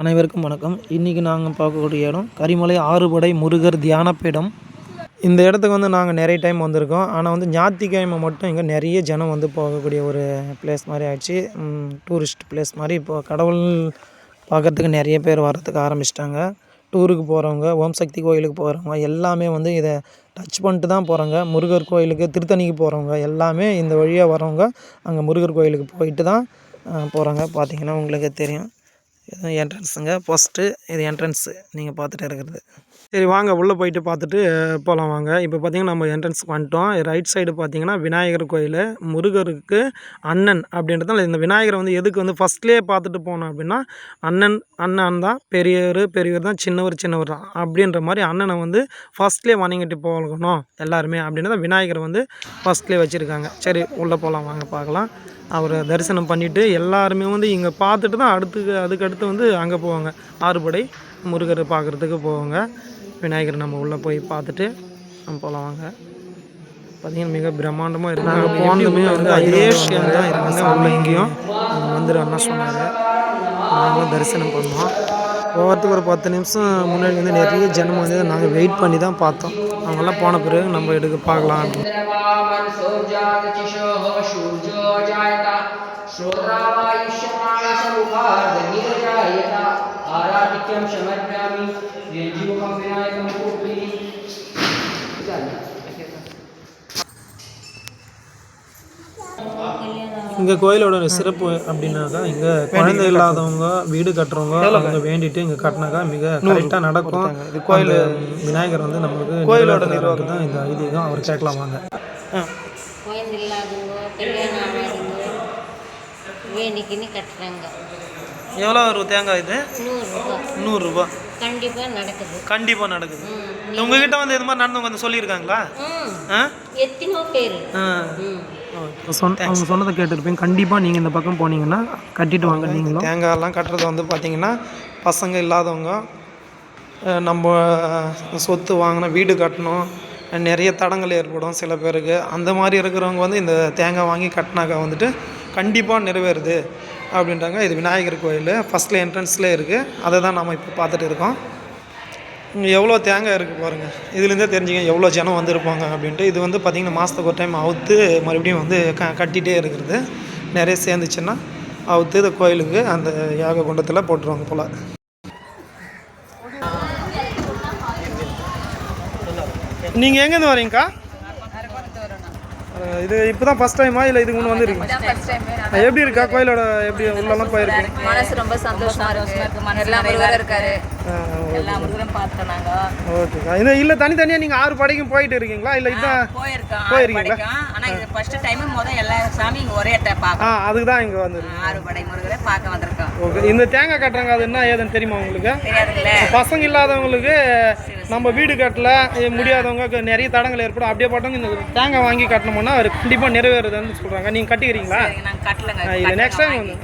அனைவருக்கும் வணக்கம். இன்றைக்கி நாங்கள் பார்க்கக்கூடிய இடம் கரிமலை ஆறுபடை முருகர் தியானப்பீடம். இந்த இடத்துக்கு வந்து நாங்கள் நிறைய டைம் வந்திருக்கோம். ஆனால் வந்து ஞாயிற்றுக்கிழமை மட்டும் இங்கே நிறைய ஜனம் வந்து போகக்கூடிய ஒரு பிளேஸ் மாதிரி ஆயிடுச்சு. டூரிஸ்ட் பிளேஸ் மாதிரி இப்போ கடவுள் பார்க்கறதுக்கு நிறைய பேர் வர்றதுக்கு ஆரம்பிச்சிட்டாங்க. டூருக்கு போகிறவங்க ஓம் சக்தி கோயிலுக்கு போகிறவங்க எல்லாமே வந்து இதை டச் பண்ணிட்டு தான் போகிறாங்க முருகர் கோயிலுக்கு திருத்தணிக்கு போகிறவங்க எல்லாமே இந்த வழியாக வரவங்க அங்கே முருகர் கோயிலுக்கு போயிட்டு தான் போகிறாங்க பார்த்தீங்கன்னா உங்களுக்கு தெரியும். இதுதான் என்ட்ரன்ஸுங்க ஃபஸ்ட்டு இது என்ட்ரன்ஸு நீங்கள் பார்த்துட்டு இருக்கிறது. சரி வாங்க. உள்ளே போயிட்டு பார்த்துட்டு போகலாம் வாங்க. இப்போ பார்த்தீங்கன்னா நம்ம என்ட்ரன்ஸ்க்கு வந்துட்டோம். ரைட் சைடு பார்த்தீங்கன்னா விநாயகர் கோயில். முருகருக்கு அண்ணன் அப்படின்றதால இந்த விநாயகரை வந்து எதுக்கு வந்து ஃபஸ்ட்லேயே பார்த்துட்டு போனோம் அப்படின்னா அண்ணன் அண்ணன் தான். பெரியவர் பெரியவர் தான். சின்னவர் சின்னவர் தான். அப்படின்ற மாதிரி அண்ணனை வந்து ஃபஸ்ட்லேயே வணங்கிட்டு போகணும் எல்லாருமே அப்படின்றத விநாயகரை வந்து ஃபஸ்ட்லேயே வச்சுருக்காங்க. சரி உள்ளே போகலாம் வாங்க பார்க்கலாம். அவரை தரிசனம் பண்ணிவிட்டு எல்லாருமே வந்து இங்கே பார்த்துட்டு தான் அடுத்து அதுக்கு அடுத்து வந்து அங்கே போவாங்க. ஆறுபடை முருகரை பார்க்குறதுக்கு போவாங்க. விநாயகர் நம்ம உள்ளே போய் பார்த்துட்டு நம்ம போகலாம் வாங்க பார்த்தீங்கன்னா மிக பிரம்மாண்டமாக இருக்கு நாங்கள் போனதுமே வந்து விஷயம் தான் இருக்காங்க உள்ள இங்கேயும் வந்துடும் அண்ணா சொன்னாங்க நாங்களும் தரிசனம் பண்ணோம் போகிறதுக்கு ஒரு பத்து நிமிஷம் முன்னாடி வந்து நிறைய ஜனம் வந்து நாங்கள் வெயிட் பண்ணி தான் பார்த்தோம் அவங்கெல்லாம் போன பிறகு நம்ம எடுக்க பார்க்கலாம் அப்படின்னு आराधिक्यं समर्पयामि रेजिमुखं विनायकं कूपी இங்கே கோயிலோட சிறப்பு அப்படின்னாக்கா இங்கே குழந்தை இல்லாதவங்க வீடு கட்டுறவங்க அவங்க வேண்டிட்டு இங்கே கட்டினாக்கா மிக கரெக்டாக நடக்கும் இது கோயில் விநாயகர் வந்து நம்மளுக்கு கோயிலோட நிர்வாகம் தான் இந்த ஐதீகம் அவர் கேட்கலாம் வாங்க குழந்தை இல்லாதவங்க கல்யாணம் ஆகாதவங்க வேண்டிக்கின்னு கட்டுறாங்க எவ்வளோ வரும் தேங்காய் இது? நூறுரூபா நூறுரூபா கண்டிப்பாக நடக்குது. கண்டிப்பாக நடக்குது. உங்ககிட்ட வந்து இது மாதிரி நடந்தவங்க வந்து சொல்லியிருக்காங்களா? எத்தனையோ பேர். சொன்ன அவங்க சொன்னதை கேட்டிருப்பீங்க கண்டிப்பாக நீங்கள் இந்த பக்கம் போனீங்கன்னா கட்டிட்டு வாங்க நீங்களும். தேங்காயெல்லாம் கட்டுறது வந்து பார்த்தீங்கன்னா பசங்க இல்லாதவங்க நம்ம சொத்து வாங்கின வீடு கட்டணும். நிறைய தடங்கள் ஏற்படும் சில பேருக்கு. அந்த மாதிரி இருக்கிறவங்க வந்து இந்த தேங்காய் வாங்கி கட்டினாக்கா வந்துட்டு கண்டிப்பாக நிறைவேறுது. அப்படின்றாங்க. இது விநாயகர் கோயில். ஃபஸ்ட்டில் என்ட்ரன்ஸில் இருக்குது அதை தான் நம்ம இப்போ பார்த்துட்டு இருக்கோம். இங்கே எவ்வளோ தேங்காய் இருக்குது பாருங்கள் இதுலேருந்தே தெரிஞ்சுங்க எவ்வளோ ஜனம் வந்திருப்பாங்க அப்படின்ட்டு. இது வந்து பார்த்திங்கன்னா மாதத்துக்கு ஒரு டைம் அவுத்து மறுபடியும் வந்து க கட்டிகிட்டே இருக்கிறது. நிறைய சேர்ந்துச்சுன்னா அவுத்து இந்த கோயிலுக்கு அந்த யாக குண்டத்தில் போட்டுருவாங்க போல். நீங்கள் எங்கேருந்து வரீங்கக்கா? இது இப்போ தான் ஃபஸ்ட் டைமா இல்லை இதுக்கு முன்னே வந்துருக்கீங்க? எப்படி இருக்கா? கோயிலோட எப்படி உள்ளெல்லாம் போயிருக்கீங்க மனசு ரொம்ப சந்தோஷமா இருக்கு. எல்லா முருகரும் இருக்காரு. எல்லா முருகரும் பார்த்தோம் நாங்க. ஓகேக்கா இது இல்லை தனித்தனியாக நீங்கள் ஆறு படைக்கும் போயிட்டு இருக்கீங்களா இல்லை போயிருக்கோம் போயிருக்கீங்களா? படிக்கும். ஆனா இது ஃபர்ஸ்ட் டைம் முத எல்லா சாமியும் இங்க ஒரே இடத்த ஆ பார்க்கணும். அதுக்கு தான் இங்கே வந்துருக்கு ஆறு படை முருகரை பார்க்க வந்திருக்கோம். ஓகே இந்த தேங்காய் கட்டுறாங்க அது என்ன ஏதுன்னு தெரியுமா உங்களுக்கு? பசங்க இல்லாதவங்களுக்கு நம்ம வீடு கட்டல முடியாதவங்க நிறைய தடங்கள் ஏற்படும். அப்படியே பட்டவங்க இந்த தேங்காய் வாங்கி கட்டணும்னா அது கண்டிப்பாக நிறைவேறுதுன்னு சொல்கிறாங்க நீங்கள் கட்டிக்கிறீங்களா? சரிங்க, நாங்க கட்டலங்க. நெக்ஸ்ட் டைம் வந்து.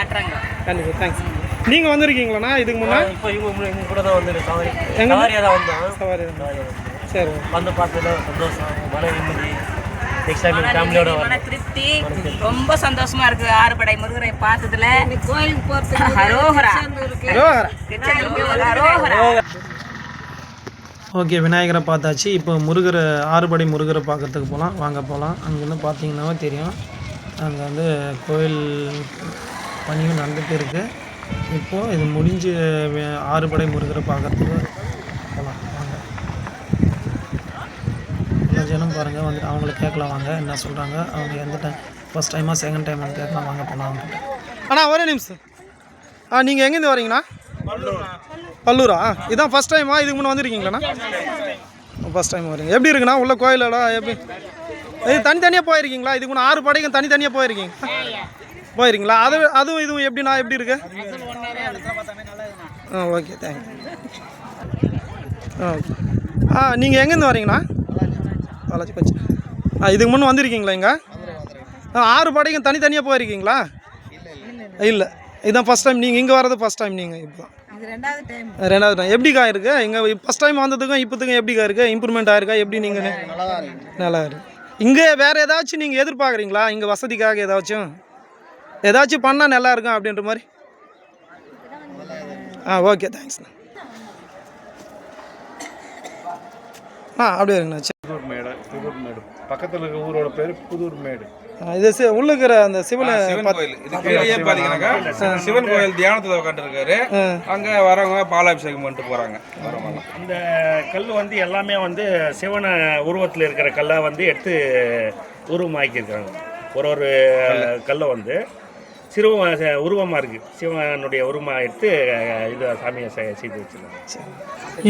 கட்டுறாங்க. கண்டிப்பாக தேங்க்ஸ் நீங்கள் வந்திருக்கீங்களாண்ணா? இதுக்கு முன்னே? இப்போ இவங்க இவங்க கூட தான் வந்து சவாரி. எங்க சவாரியாக தான் வந்தோம். சவாரி சரி. வந்து பார்த்ததுல சந்தோஷம் மன நிம்மதி நெக்ஸ்ட் டைம் ஃபேமிலியோட மன திருப்தி. ரொம்ப சந்தோஷமா இருக்கு. ஆறு படை முருகரை பார்த்ததுல கோயிலுக்கு ஹரோஹரா ஹரோஹரா ஓகே விநாயகரை பார்த்தாச்சு. இப்போ முருகரை ஆறுபடை முருகரை பார்க்கறதுக்கு போகலாம் வாங்க போகலாம் அங்கேருந்து பார்த்தீங்கன்னாவே தெரியும். அங்கே வந்து கோயில் பணியும் நடந்துகிட்டு இருக்குது இப்போது இது முடிஞ்சு ஆறு ஆறுபடை முருகரை பார்க்கறதுக்கு போகலாம் வாங்க. எல்லா ஜனம் பாருங்கள் வந்து அவங்கள கேட்கலாம் வாங்க என்ன சொல்கிறாங்க அவங்க எந்த டைம் ஃபஸ்ட் டைமாக செகண்ட் டைம் வந்து கேட்கலாம் வாங்க போகலாம் அண்ணா ஒரே நிமிஷம். ஆ நீங்கள் எங்கேருந்து வரீங்கண்ணா பல்லூரா? இதான் ஃபஸ்ட் டைமா இதுக்கு முன்னே வந்துருக்கீங்களாண்ணா? ஃபஸ்ட் டைம் வரீங்க எப்படி இருக்குண்ணா? உள்ள கோயிலடா எப்படி? இது தனித்தனியாக போயிருக்கீங்களா? இதுக்கு முன்னே ஆறு படைக்கும் தனித்தனியாக போயிருக்கீங்க. போயிருக்கீங்களா? அது அதுவும் இதுவும் எப்படிண்ணா எப்படி இருக்கு? ஆ ஓகே தேங்க்யூ ஆ ஓகே. ஆ நீங்கள் எங்கேருந்து வரீங்கண்ணா பாலாஜி பஞ்சு ஆ இதுக்கு முன்னே வந்திருக்கீங்களா இங்கே? ஆ ஆறு படைக்கும் தனித்தனியாக போயிருக்கீங்களா? இல்லை. இதுதான் ஃபஸ்ட் டைம் நீங்கள் இங்கே வர்றது ஃபஸ்ட் டைம் நீங்கள் இப்போ ரெண்டாவது டைம் எப்படிக்கா இருக்கு? இங்கே ஃபஸ்ட் டைம் வந்ததுக்கும் இப்போதுக்கும் எப்படிக்கா இருக்கு? இம்ப்ரூவ்மெண்ட் ஆயிருக்கா எப்படி நீங்கள் நல்லா இருக்கு. இங்கே வேற ஏதாச்சும் நீங்கள் எதிர்பார்க்குறீங்களா? இங்கே வசதிக்காக ஏதாச்சும்? ஏதாச்சும் பண்ணால் நல்லா இருக்கும் அப்படின்ற மாதிரி. ஆ ஓகே தேங்க்ஸ்ண்ணா ஆ அப்படியே இருங்கண்ணா புதூர் மேடு புதூர் மேடு. பக்கத்தில் இருக்க ஊரோட பேர் புதூர் மேடு. இது சி உள்ள இருக்கிற அந்த சிவனை சிவன் கோயில். இது கீழே பாத்தீங்கன்னாக்கா சிவன் கோயில். தியானத்துல உட்காந்துருக்காரு அங்க வரவங்க பாலாபிஷேகம் பண்ணிட்டு போறாங்க. வரவங்க இந்த கல் வந்து எல்லாமே வந்து சிவன உருவத்தில் இருக்கிற கல்லை வந்து எடுத்து உருவமாக்கியிருக்காங்க. ஒரு ஒரு கல்லை வந்து. சிறுவ உருவமாக இருக்குது சிவனுடைய உருவமாக எடுத்து இது சாமியை செய்து வச்சுருக்காங்க.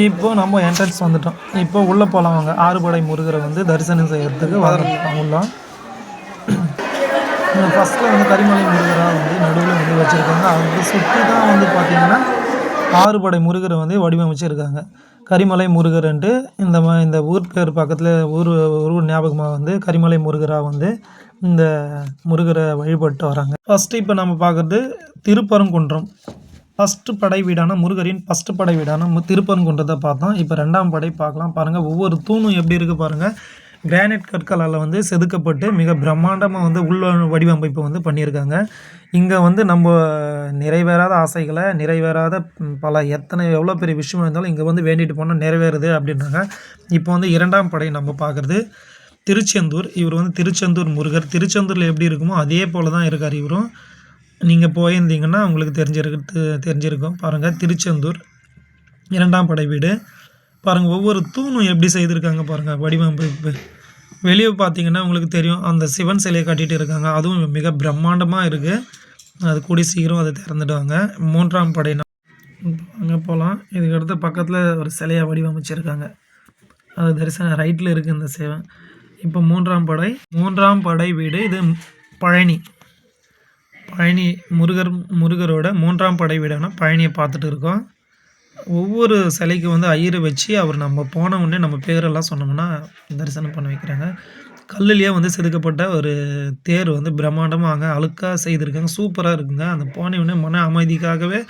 இப்போ நம்ம என்ட்ரன்ஸ் வந்துட்டோம். இப்போ உள்ளே போகலாம் வாங்க. ஆறுபடை முருகரை வந்து தரிசனம் செய்யறதுக்கு வரலாம் உள்ள. ஃபஸ்ட்டில் வந்து கரிமலை முருகராக வந்து நடுவில் வந்து வச்சுருக்காங்க. அது சுற்றி தான் வந்து பார்த்திங்கன்னா ஆறுபடை முருகரை வந்து வடிவமைச்சிருக்காங்க. கரிமலை முருகர்ன்ட்டு இந்த மா இந்த ஊர் பேர் பக்கத்தில் ஊர் ஊர் ஞாபகமாக வந்து கரிமலை முருகராக வந்து இந்த முருகரை வழிபட்டு வராங்க. ஃபஸ்ட்டு இப்போ நம்ம பார்க்குறது திருப்பரங்குன்றம். ஃபஸ்ட்டு படை வீடான முருகரின் ஃபஸ்ட்டு படை வீடான மு- திருப்பரங்குன்றத்தை பார்த்தோம் இப்போ ரெண்டாம் படை பார்க்கலாம். பாருங்கள் ஒவ்வொரு தூணும் எப்படி இருக்குது பாருங்கள் கிரானைட் கற்களால் வந்து செதுக்கப்பட்டு மிக பிரம்மாண்டமாக வந்து உள்ள வடிவமைப்பு வந்து பண்ணியிருக்காங்க. இங்கே வந்து நம்ம நிறைவேறாத ஆசைகளை நிறைவேறாத பல எத்தனை எவ்வளோ பெரிய விஷயம் இருந்தாலும் இங்கே வந்து வேண்டிட்டு போனால் நிறைவேறுது அப்படின்றாங்க இப்போ வந்து இரண்டாம் படை நம்ம பார்க்குறது. திருச்செந்தூர் இவர் வந்து திருச்செந்தூர் முருகர். திருச்செந்தூரில் எப்படி இருக்குமோ அதே போல் தான் இருக்கார் இவரும். நீங்கள் போயிருந்தீங்கன்னா உங்களுக்கு தெரிஞ்சிருக்கு தெரிஞ்சிருக்கும். பாருங்கள் திருச்செந்தூர் இரண்டாம் படை வீடு. பாருங்கள் ஒவ்வொரு தூணும் எப்படி செய்திருக்காங்க பாருங்கள் வடிவமைப்பு வெளியே பார்த்தீங்கன்னா உங்களுக்கு தெரியும் அந்த சிவன் சிலையை கட்டிட்டு இருக்காங்க. அதுவும் மிக பிரம்மாண்டமாக இருக்குது அது கூடி சீக்கிரம் அதை திறந்துடுவாங்க. மூன்றாம் படை அங்கே போகலாம் இதுக்கு அடுத்து பக்கத்தில் ஒரு சிலையை வடிவமைச்சிருக்காங்க. அது தரிசனம் ரைட்டில் இருக்குது இந்த சிவன். இப்போ மூன்றாம் படை மூன்றாம் படை வீடு இது பழனி. பழனி முருகர் முருகரோட மூன்றாம் படை வீடான பழனியை பார்த்துட்டு இருக்கோம். ஒவ்வொரு சிலைக்கு வந்து ஐயரை வச்சு அவர் நம்ம போன உடனே நம்ம பேரெல்லாம் சொன்னோம்னா தரிசனம் பண்ண வைக்கிறாங்க. கல்லுலேயே வந்து செதுக்கப்பட்ட ஒரு தேர் வந்து பிரம்மாண்டமாக அங்கே அழுக்காக செய்திருக்காங்க. சூப்பராக இருக்குங்க. அந்த போன உடனே மன அமைதிக்காகவே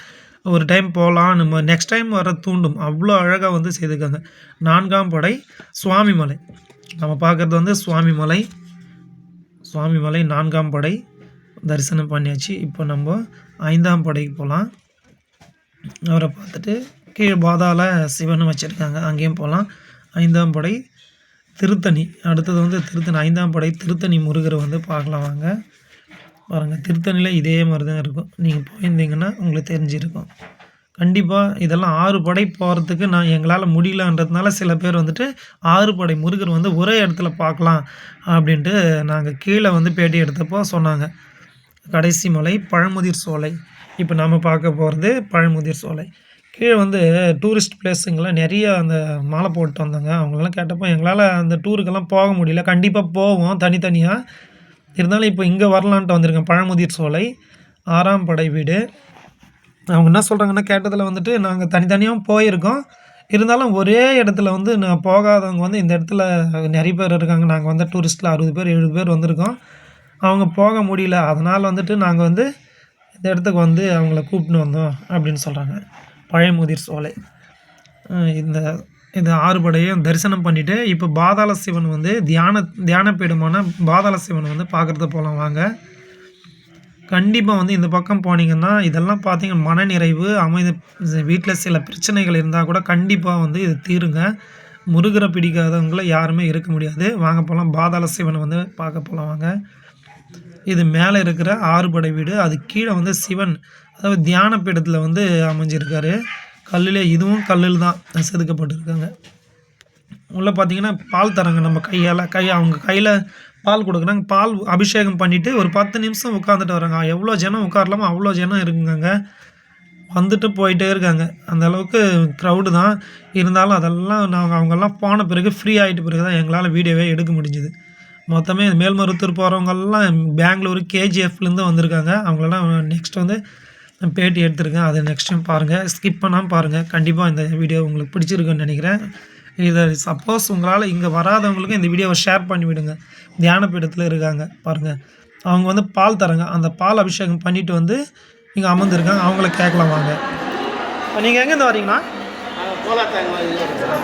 ஒரு டைம் போகலாம் நம்ம நெக்ஸ்ட் டைம் வர தூண்டும். அவ்வளோ அழகாக வந்து செய்திருக்காங்க. நான்காம் படை சுவாமிமலை நம்ம பார்க்குறது வந்து சுவாமிமலை சுவாமிமலை நான்காம் படை தரிசனம் பண்ணியாச்சு. இப்போ நம்ம ஐந்தாம் படைக்கு போகலாம் அவரை பார்த்துட்டு கீழே பாதாள சிவன் வச்சுருக்காங்க. அங்கேயும் போகலாம் ஐந்தாம் படை திருத்தணி. அடுத்தது வந்து திருத்தணி. ஐந்தாம் படை திருத்தணி முருகரை வந்து பார்க்கலாம் வாங்க. பாருங்கள் திருத்தணியில் இதே மாதிரி தான் இருக்கும். நீங்கள் போயிருந்தீங்கன்னா உங்களுக்கு தெரிஞ்சிருக்கும். கண்டிப்பாக இதெல்லாம் ஆறு படை போகிறதுக்கு நான் எங்களால் முடியலன்றதுனால சில பேர் வந்துட்டு ஆறு படை முருகர் வந்து ஒரே இடத்துல பார்க்கலாம் அப்படின்ட்டு நாங்கள் கீழே வந்து பேட்டி எடுத்தப்போ சொன்னாங்க. கடைசி மலை பழமுதிர் சோலை. இப்போ நாம் பார்க்க போகிறது பழமுதிர் சோலை. கீழே வந்து டூரிஸ்ட் பிளேஸுங்கெல்லாம் நிறைய அந்த மாலை போட்டு வந்தாங்க. அவங்களெல்லாம் கேட்டப்போ எங்களால் அந்த டூருக்கெல்லாம் போக முடியல. கண்டிப்பாக போவோம் தனித்தனியாக இருந்தாலும் இப்போ இங்கே வரலான்ட்டு வந்திருக்கேன். பழமுதிர் சோலை ஆறாம் படை வீடு. அவங்க என்ன சொல்கிறாங்கன்னா கேட்டதில் வந்துட்டு நாங்கள் தனித்தனியாக போயிருக்கோம். இருந்தாலும் ஒரே இடத்துல வந்து நான் போகாதவங்க வந்து இந்த இடத்துல நிறைய பேர் இருக்காங்க. நாங்கள் வந்து டூரிஸ்ட்டில் அறுபது பேர் எழுபது பேர் வந்திருக்கோம். அவங்க போக முடியல. அதனால் வந்துட்டு நாங்கள் வந்து இந்த இடத்துக்கு வந்து அவங்கள கூப்பிட்டு வந்தோம் அப்படின்னு சொல்கிறாங்க பழையமுதிர் சோலை. இந்த இந்த ஆறுபடையும் தரிசனம் பண்ணிவிட்டு இப்போ பாதாள சிவன் வந்து தியான தியான பீடமான பாதாள சிவன் வந்து பார்க்குறத போகலாம் வாங்க. கண்டிப்பாக வந்து இந்த பக்கம் போனீங்கன்னா இதெல்லாம் பார்த்தீங்கன்னா மனநிறைவு அமைதி வீட்டில் சில பிரச்சனைகள் இருந்தால் கூட கண்டிப்பாக வந்து இது தீருங்க. முருகரை பிடிக்காதவங்கள யாருமே இருக்க முடியாது. வாங்க போகலாம் பாதாள சிவனை வந்து பார்க்க போகலாம் வாங்க. இது மேலே இருக்கிற ஆறுபடை வீடு அது கீழே வந்து சிவன் அதாவது தியான பீடத்தில் வந்து அமைஞ்சிருக்காரு. கல்லில் இதுவும் கல்லில் தான் செதுக்கப்பட்டிருக்காங்க. உள்ளே பார்த்தீங்கன்னா பால் தராங்க நம்ம கையால். கை அவங்க கையில் பால் கொடுக்குறாங்க. பால் அபிஷேகம் பண்ணிவிட்டு ஒரு பத்து நிமிஷம் உட்காந்துட்டு வராங்க. எவ்வளோ ஜனம் உட்காரலாமோ அவ்வளோ ஜனம் இருக்குங்க வந்துட்டு போயிட்டே இருக்காங்க. அந்த அளவுக்கு க்ரௌடு தான். இருந்தாலும் அதெல்லாம் நாங்கள் அவங்கெல்லாம் போன பிறகு ஃப்ரீ ஆகிட்ட பிறகு தான் எங்களால் வீடியோவே எடுக்க முடிஞ்சுது. மொத்தமே மேல்மருத்தூர் போகிறவங்கெல்லாம் பெங்களூர் கேஜிஎஃப்லேருந்து வந்திருக்காங்க. அவங்களெல்லாம் நெக்ஸ்ட் வந்து பேட்டி எடுத்திருக்கேன். அதை நெக்ஸ்ட் டைம் பாருங்கள் ஸ்கிப் பண்ணாமல் பாருங்கள் கண்டிப்பாக இந்த வீடியோ உங்களுக்கு பிடிச்சிருக்குன்னு நினைக்கிறேன். இதை சப்போஸ் உங்களால் இங்கே வராதவங்களுக்கு இந்த வீடியோவை ஷேர் பண்ணி விடுங்க தியான பீடத்தில் இருக்காங்க. பாருங்கள் அவங்க வந்து பால் தராங்க அந்த பால் அபிஷேகம் பண்ணிட்டு வந்து இங்கே அமர்ந்துருக்காங்க. அவங்கள கேட்கலாம் வாங்க. நீங்கள் எங்கேருந்து வரீங்கண்ணா?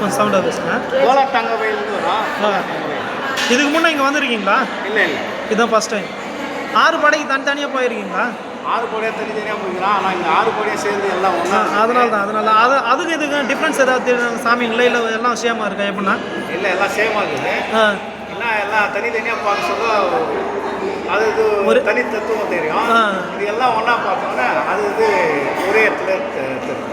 கொஞ்சம் சவுண்டாக வயலுக்கு வரோம் இதுக்கு முன்னே இங்கே வந்திருக்கீங்களா? இல்லை இல்லை. இதுதான் ஃபஸ்ட் டைம் ஆறு படைக்கு தனித்தனியாக போயிருக்கீங்களா? ஆறு படியாக தனித்தனியாக போய்க்கலாம் ஆனால் இங்கே ஆறு படியாக சேர்ந்து எல்லாம் ஒன்றா அதனால தான் அதனால தான். அது அதுக்கு இதுக்கு டிஃப்ரென்ஸ் ஏதாவது சாமி நிலையில் எல்லாம் சேமாக இருக்கா எப்படின்னா? இல்லை எல்லாம் சேமாக இருக்குது. ஆ. எல்லாம் தனித்தனியாக பார்க்க சொல்ல அது இது ஒரு தனி தத்துவம் தெரியும். இது எல்லாம் ஒன்றா பார்த்தோம்னா அது இது ஒரே இடத்துல தெரியும்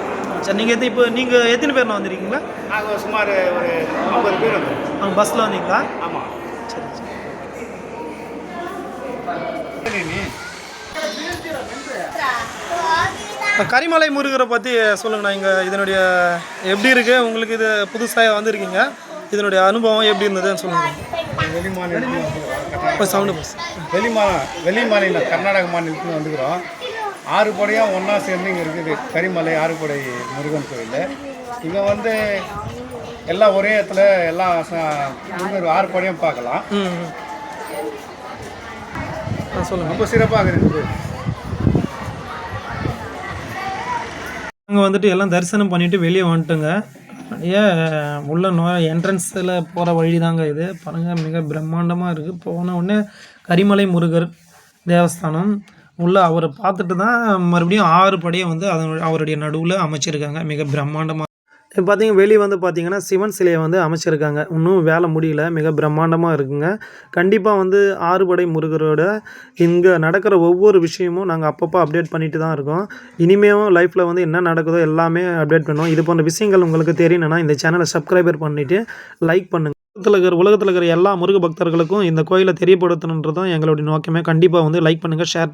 சரி நீங்கள் எத்தனை இப்போ நீங்கள் எத்தனை பேர் வந்திருக்கீங்களா? நாங்கள் சுமார் ஒரு ஐம்பது பேர் அவங்க பஸ்ஸில் வந்தீங்களா? ஆமாம் சரி சரி இப்போ கரிமலை முருகரை பற்றி சொல்லுங்கண்ணா இங்கே இதனுடைய எப்படி இருக்குது உங்களுக்கு இது புதுசாக வந்திருக்கீங்க. இதனுடைய அனுபவம் எப்படி இருந்ததுன்னு சொல்லுங்கள் வெளி மாநிலத்தில் சவுண்டு பஸ் வெளி மா வெளி மாநிலம் கர்நாடக மாநிலத்தில் வந்துக்கிறோம். ஆறு படையாக ஒன்றா சேர்ந்து இங்கே இருக்குது கரிமலை ஆறுபடை முருகன் கோயில். இங்கே வந்து எல்லாம் ஒரே இடத்துல எல்லாம் முருகர் ஆறு படையும் பார்க்கலாம். சொல்லுங்கள் ரொம்ப சிறப்பாக இருக்குது. நாங்கள் வந்துட்டு எல்லாம் தரிசனம் பண்ணிவிட்டு வெளியே வந்துட்டோங்க. ஏன் உள்ள நோ என்ட்ரன்ஸில் போகிற வழி தாங்க இது. பாருங்கள் மிக பிரம்மாண்டமாக இருக்குது போன உடனே கரிமலை முருகர் தேவஸ்தானம். உள்ள அவரை பார்த்துட்டு தான் மறுபடியும் ஆறு படையை வந்து அதனுடைய அவருடைய நடுவில் அமைச்சிருக்காங்க. மிக பிரம்மாண்டமாக பார்த்தீங்க வெளியே வந்து பார்த்தீங்கன்னா சிவன் சிலையை வந்து அமைச்சிருக்காங்க. இன்னும் வேலை முடியல. மிக பிரம்மாண்டமாக இருக்குங்க. கண்டிப்பாக வந்து ஆறுபடை முருகரோட இங்கே நடக்கிற ஒவ்வொரு விஷயமும் நாங்கள் அப்பப்போ அப்டேட் பண்ணிட்டு தான் இருக்கோம். இனிமேவும் லைஃப்பில் வந்து என்ன நடக்குதோ எல்லாமே அப்டேட் பண்ணுவோம். இது போன்ற விஷயங்கள் உங்களுக்கு தெரியணும்னா இந்த சேனலை சப்ஸ்கிரைபர் பண்ணிவிட்டு லைக் பண்ணுங்கள் உலகத்தில் இருக்கிற உலகத்தில் இருக்கிற எல்லா முருக பக்தர்களுக்கும் இந்த கோயிலை தெரியப்படுத்தணுன்றதும் எங்களுடைய நோக்கமே. கண்டிப்பாக வந்து லைக் பண்ணுங்கள் ஷேர்